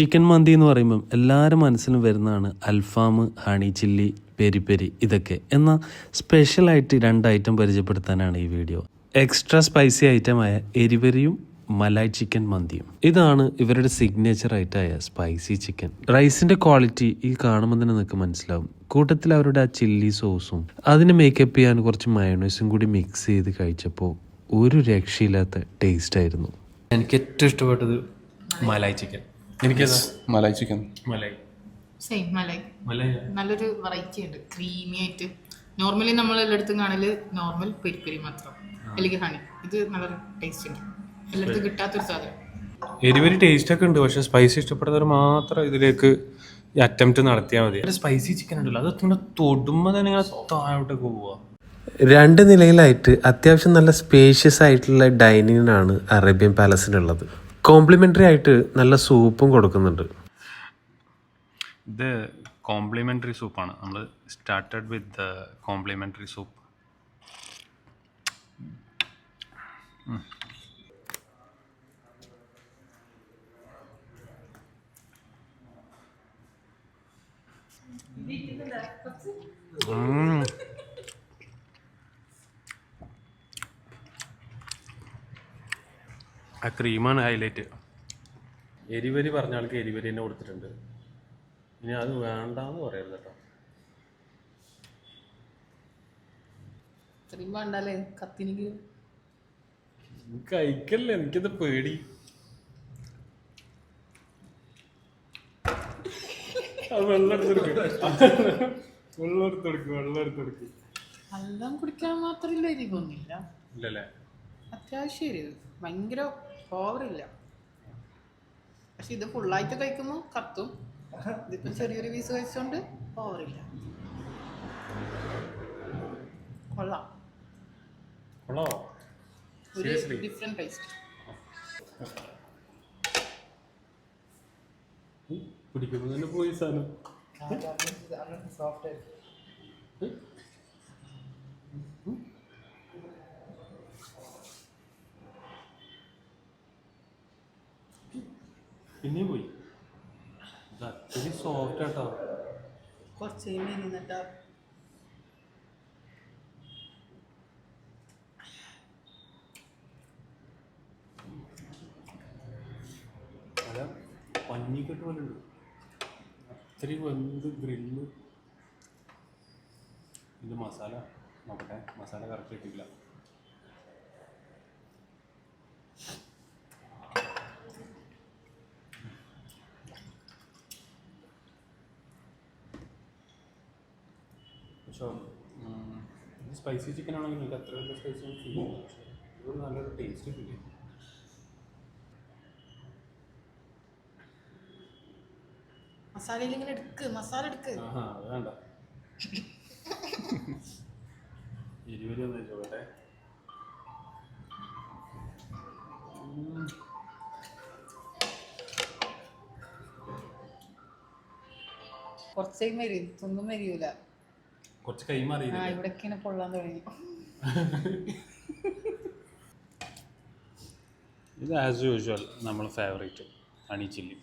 Chicken മന്തി എന്ന് പറയുമ്പം എല്ലാവരും മനസ്സിലും വരുന്നതാണ് alfaham honey chilli peri peri ഇതൊക്കെ. എന്നാൽ സ്പെഷ്യലായിട്ട് രണ്ട് ഐറ്റം പരിചയപ്പെടുത്താനാണ് ഈ വീഡിയോ എക്സ്ട്രാ സ്പൈസി ഐറ്റമായ എരിവരിയും മലായ് ചിക്കൻ മന്തിയും. ഇതാണ് ഇവരുടെ സിഗ്നേച്ചർ ആയിട്ടായ സ്പൈസി ചിക്കൻ റൈസിന്റെ ക്വാളിറ്റി ഈ കാണുമ്പോൾ തന്നെ നിങ്ങൾക്ക് മനസ്സിലാവും. കൂട്ടത്തിൽ അവരുടെ ആ ചില്ലി സോസും അതിനെ മേക്കപ്പ് ചെയ്യാൻ കുറച്ച് മയോണൈസും കൂടി മിക്സ് ചെയ്ത് കഴിച്ചപ്പോൾ ഒരു രക്ഷയില്ലാത്ത ടേസ്റ്റ് ആയിരുന്നു. എനിക്ക് ഏറ്റവും ഇഷ്ടപ്പെട്ടത് മലായ് ചിക്കൻ എനിക്കത് മലൈ ചിക്കൻ മലൈ സെയിം മലായി. മലൈ നല്ലൊരു വെറൈറ്റി ഉണ്ട്. ക്രീമി ആയിട്ട്. നോർമലി നമ്മൾ എല്ലായിടത്തും കാണൽ നോർമൽ പെരിപ്പെരി മാത്രം. അല്ലെങ്കിൽ ഹണി ഇത് നല്ല ടേസ്റ്റ് ഉണ്ട്. എല്ലായിടത്തും കിട്ടാത്തൊരു സാധനം. എരിവരി ടേസ്റ്റ് ഒക്കെ ഉണ്ട്. പക്ഷെ സ്പൈസി ഇഷ്ടപ്പെടുന്നവർ മാത്രം ഇതിലേക്ക് അറ്റംപ്റ്റ് നടത്തിയാൽ മതി. സ്പൈസി ചിക്കൻ ഉണ്ടല്ലോ. അത് ഇങ്ങനെ തൊടുമ്പോൾ തന്നെ ഇങ്ങനെ താഴോട്ടൊക്കെ പോവുക രണ്ട് നിലയിലായിട്ട് അത്യാവശ്യം നല്ല സ്പേഷ്യസ് ആയിട്ടുള്ള ഡൈനിങ് ആണ് അറേബ്യൻ പാലസിനുള്ളത് കോംപ്ലിമെന്ററി ആയിട്ട് നല്ല സൂപ്പും കൊടുക്കുന്നുണ്ട്. ഇത് കോംപ്ലിമെന്ററി സൂപ്പാണ് നമ്മൾ സ്റ്റാർട്ടഡ് വിത്ത് കോംപ്ലിമെന്ററി സൂപ്പ് ആ ക്രീമാണ് ഹൈലൈറ്റ് എരിവരി പറഞ്ഞ ആൾക്ക് എരിവരി തന്നെ കൊടുത്തിട്ടുണ്ട്. ഇനി അത് വേണ്ടാന്ന് പറയരുത് കേട്ടോ. വേണ്ടല്ലേ? കഴിക്കല്ലേ? എനിക്കത് പേടി. അത് വെള്ളം എടുത്തെടുക്ക് വെള്ളം എടുത്തെടുക്ക് വെള്ളം എടുത്തെടുക്ക് വെള്ളം കുടിക്കാൻ മാത്രമില്ല എരിവൊന്നുമില്ല. ഇല്ലല്ലേ? അത്യാവശ്യം എരിവ്. ഭയങ്കര ഓവറില്ല പക്ഷെ ഇത് ഫുള്ളായിട്ട് കഴിക്കുമ്പോൾ കത്തും. ഇതിപ്പം ചെറിയൊരു പീസ് കഴിച്ചുകൊണ്ട് ഓവറില്ല കൊള്ളാം. കൊള്ളോ ഒരു ഡിഫറെന്റ് ടേസ്റ്റ് പിടിക്കുമ്പോൾ തന്നെ പോയി സാധനം. പിന്നെയും പോയി. അത്രയും സോഫ്റ്റ് ആട്ടോ. കുറച്ച് മെരിന്നിട്ട് അല്ല പഞ്ഞിക്കെട്ട് പോലെ ഉണ്ട്. അത്രയും വെന്ത് ഗ്രില്ല്. ഇത് മസാല നോക്കട്ടെ മസാല കറക്റ്റ് കിട്ടില്ല പക്ഷേ സ്പൈസി ചിക്കൻ ആണെങ്കിൽ എനിക്ക് അത്ര വലിയ സ്പൈസി ഒന്നും ഫീൽ ചെയ്യില്ല. പക്ഷേ ഇതൊരു നല്ലൊരു ടേസ്റ്റ് ഫീൽ ചെയ്യും മസാലയിൽ ഇങ്ങനെ എടുക്ക് മസാല എടുക്ക്. ആ അത് വേണ്ട. ഇരുപത് ഒന്ന് ചോട്ടെ കുറച്ചേ മരി ഒന്നും മെരിയൂല കുറച്ച് കൈമാറി ആ ഇവിടേക്ക് ഇങ്ങനെ പൊള്ളാൻ തുടങ്ങി ഇത് ആസ് യൂഷ്വൽ നമ്മൾ ഫേവറേറ്റ് ഹണി ചില്ലി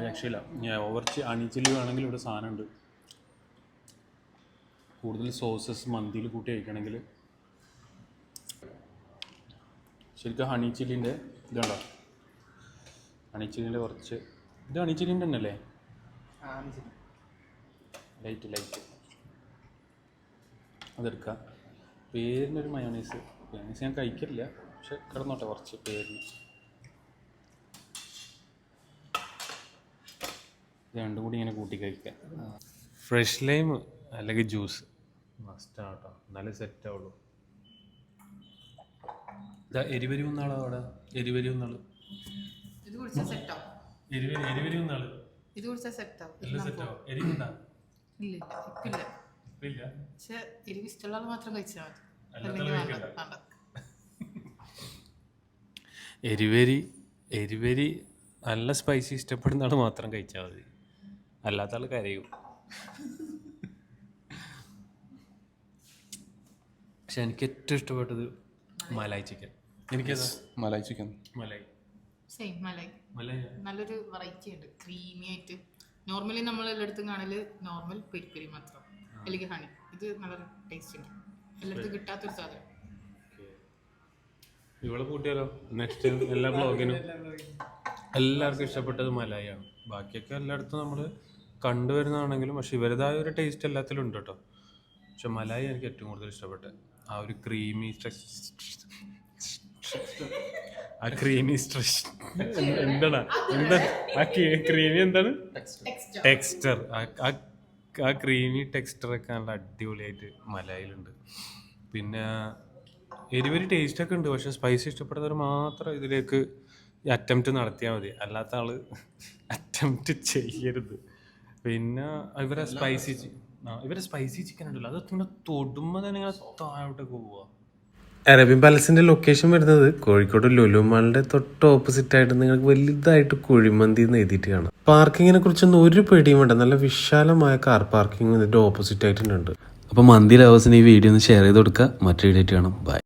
രക്ഷയില്ല ഓവർ ഹണി ചില്ലി വേണമെങ്കിൽ ഇവിടെ സാധനമുണ്ട്. കൂടുതൽ സോസസ് മന്തിയിൽ കൂട്ടി കഴിക്കണമെങ്കിൽ ശരിക്കും ഹണി ചില്ലിന്റെ ഇതുണ്ടോ? ഹണി ചില്ലിന്റെ കുറച്ച്. ഇത് ഹണി ചില്ലിന്റെ തന്നെ അല്ലേ ലൈറ്റ് ലൈറ്റ് അതെടുക്കാം. പേരിനൊരു മയോണൈസ് മയോണൈസ് ഞാൻ കഴിക്കില്ല പക്ഷെ കിടന്നോട്ടെ കുറച്ച് പേരിന്. രണ്ടും കൂടി ഇങ്ങനെ കൂട്ടി കഴിക്കാം. ഫ്രഷ് ലൈം അല്ലെങ്കിൽ ജ്യൂസ് മസ്റ്റാണ് കേട്ടോ എന്നാലേ സെറ്റ് ആവുള്ളൂ. എരിവരി ഒന്നാളോ അവിടെ. എരിവരി ഒന്നാൾ ഇത് കുടിച്ച സെറ്റാവും എരിവരി എരിവരി ഒന്നാൾ ഇത് കുടിച്ച സെറ്റാവും എല്ലാം സെറ്റ് ആവും. എരിവുണ്ടാ ഇല്ല ഇല്ല ഇല്ല. പക്ഷെ എരിവ് ഇഷ്ടമുള്ള ആൾ മാത്രം കഴിച്ചാൽ മതി. എരിവരി എരിവരി നല്ല സ്പൈസി ഇഷ്ടപ്പെടുന്ന ആൾ മാത്രം കഴിച്ചാൽ മതി. അല്ലാത്ത ആൾ കരയും. പക്ഷെ എനിക്ക് ഏറ്റവും ഇഷ്ടപ്പെട്ടത് മലായി ചിക്കൻ എനിക്കതാ മലായി ചിക്കൻ. മലായി. സെയിം മലായി. മലായി. നല്ലൊരു വെറൈറ്റി ഉണ്ട്. ക്രീമി ആയിട്ട്. നോർമലി നമ്മൾ എല്ലായിടത്തും കാണൽ നോർമൽ പെരി പെരി മാത്രം. അല്ലെങ്കിൽ ഹണി ഇത് നല്ല ടേസ്റ്റ് ഉണ്ട്. എല്ലായിടത്തും കിട്ടാത്തൊരു സാധനം. ഇവളെ കൂട്ടിയാലോ? നെക്സ്റ്റ് എല്ലാ ബ്ലോഗിനും എല്ലാവർക്കും ഇഷ്ടപ്പെട്ടത് മലായാണ് ബാക്കിയൊക്കെ എല്ലായിടത്തും നമ്മൾ കണ്ടുവരുന്നതാണെങ്കിലും പക്ഷെ ഇവരുതായ ഒരു ടേസ്റ്റ് എല്ലാത്തിലും ഉണ്ട് കേട്ടോ. പക്ഷെ മലായി എനിക്ക് ഏറ്റവും കൂടുതൽ ഇഷ്ടപ്പെട്ടത്. ആ ഒരു ക്രീമി ആ ക്രീമി സ്ട്രെസ് എന്താണ്? എന്താ ആ ക്രീമി എന്താണ്? ടെക്സ്റ്റർ ആ ക്രീമി ടെക്സ്ചറൊക്കെ നല്ല അടിപൊളിയായിട്ട് മലയിലുണ്ട് പിന്നെ എരിവരി ടേസ്റ്റ് ഒക്കെ ഉണ്ട്. പക്ഷെ സ്പൈസി ഇഷ്ടപ്പെടുന്നവർ മാത്രം ഇതിലേക്ക് അറ്റംപ്റ്റ് നടത്തിയാൽ മതി. അല്ലാത്ത ആൾ അറ്റംപ്റ്റ് ചെയ്യരുത്. പിന്നെ ഇവരെ സ്പൈസി ഇവരെ സ്പൈസി ചിക്കൻ ഉണ്ടല്ലോ. അത് ഇങ്ങനെ തൊടുമ്പോൾ തന്നെ ഇങ്ങനെ താഴോട്ടൊക്കെ പോവുക അറേബ്യൻ പാലസിന്റെ ലൊക്കേഷൻ വരുന്നത് കോഴിക്കോട് ലുലു മാളിന്റെ തൊട്ട് ഓപ്പോസിറ്റ് ആയിട്ട് നിങ്ങൾക്ക് വലുതായിട്ട് കുഴിമന്തി എന്ന് എഴുതിയിട്ട് കാണാം. പാർക്കിങ്ങിനെ കുറിച്ചൊന്നും ഒരു പേടിയും വേണ്ട. നല്ല വിശാലമായ കാർ പാർക്കിംഗ് ഇതിന്റെ ഓപ്പോസിറ്റ് ആയിട്ടുണ്ട് അപ്പൊ മന്തി ലവേഴ്സിന് ഈ വീഡിയോ ഒന്ന് ഷെയർ ചെയ്ത് കൊടുക്കുക. മറ്റൊരു വീഡിയോ കാണാം. ബൈ